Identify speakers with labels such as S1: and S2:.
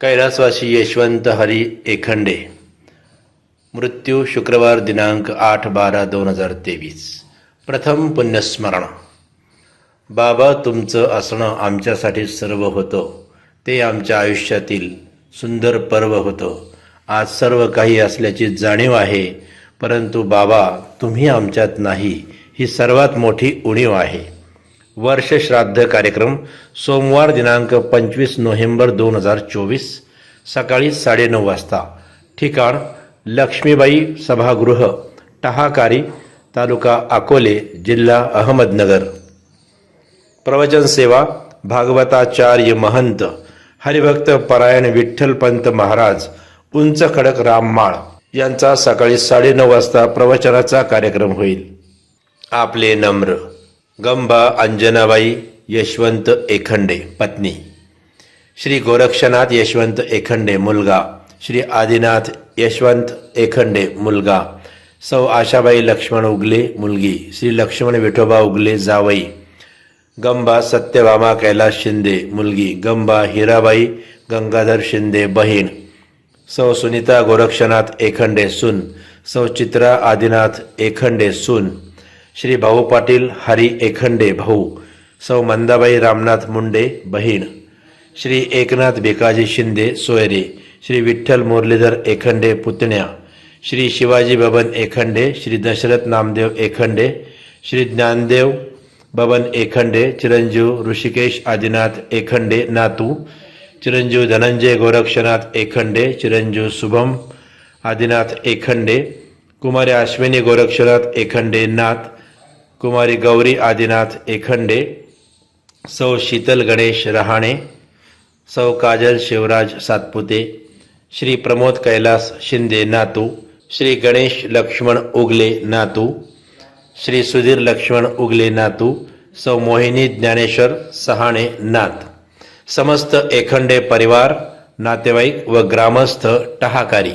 S1: कैलासवासी यशवंत हरी एखंडे. मृत्यू शुक्रवार दिनांक आठ बारा दोन हजार तेवीस. प्रथम पुण्यस्मरण. बाबा तुमचं असणं आमच्यासाठी सर्व होतं. ते आमच्या आयुष्यातील सुंदर पर्व होतं. आज सर्व काही असल्याची जाणीव आहे परंतु बाबा तुम्ही आमच्यात नाही. ही सर्वात मोठी उणीव आहे. वर्ष श्राद्ध कार्यक्रम सोमवार दिनांक पंचवीस नोव्हेंबर दोन हजार चोवीस सकाळी साडेनऊ वाजता. ठिकाण लक्ष्मीबाई सभागृह टहाकारी तालुका अकोले जिल्हा अहमदनगर. प्रवचन सेवा भागवताचार्य महंत हरिभक्त परायण विठ्ठलपंत महाराज उंच खडक राममाळ यांचा सकाळी साडेनऊ वाजता प्रवचनाचा कार्यक्रम होईल. आपले नम्र गंबा अंजनाबाई यशवंत एखंडे पत्नी. श्री गोरक्षनाथ यशवंत एखंडे मुलगा. श्री आदिनाथ यशवंत एखंडे मुलगा. सौ आशाबाई लक्ष्मण उगले मुलगी. श्री लक्ष्मण विठोबा उगले जावई. गंबा सत्यभामा कैलास शिंदे मुलगी. गंबा हिराबाई गंगाधर शिंदे बहीण. सौ सुनीता गोरक्षनाथ एखंडे सून. सौ चित्रा आदिनाथ एखंडे सून. श्री भाऊ पाटील हरी एखंडे भाऊ सौ मंदाबाई रामनाथ मुंडे बहीण श्री एकनाथ भिकाजी शिंदे सोयरे श्री विठ्ठल मुरलीधर एखंडे पुतण्या श्री शिवाजी बबन एखंडे श्री दशरथ नामदेव एखंडे श्री ज्ञानदेव बबन एखंडे चिरंजीव ऋषिकेश आदिनाथ एखंडे नातू चिरंजीव धनंजय गोरक्षनाथ एखंडे चिरंजीव शुभम आदिनाथ एखंडे कुमारी अश्विनी गोरक्षनाथ एखंडे नाथ कुमारी गौरी आदिनाथ एखंडे सौ शीतल गणेश रहाणे सौ काजल शिवराज सातपुते श्री प्रमोद कैलास शिंदे नातू श्री गणेश लक्ष्मण उगले नातू श्री सुधीर लक्ष्मण उगले नातू सौ मोहिनी ज्ञानेश्वर सहाणे नाथ। समस्त एखंडे परिवार नातेवाईक व ग्रामस्थ टहाकारी।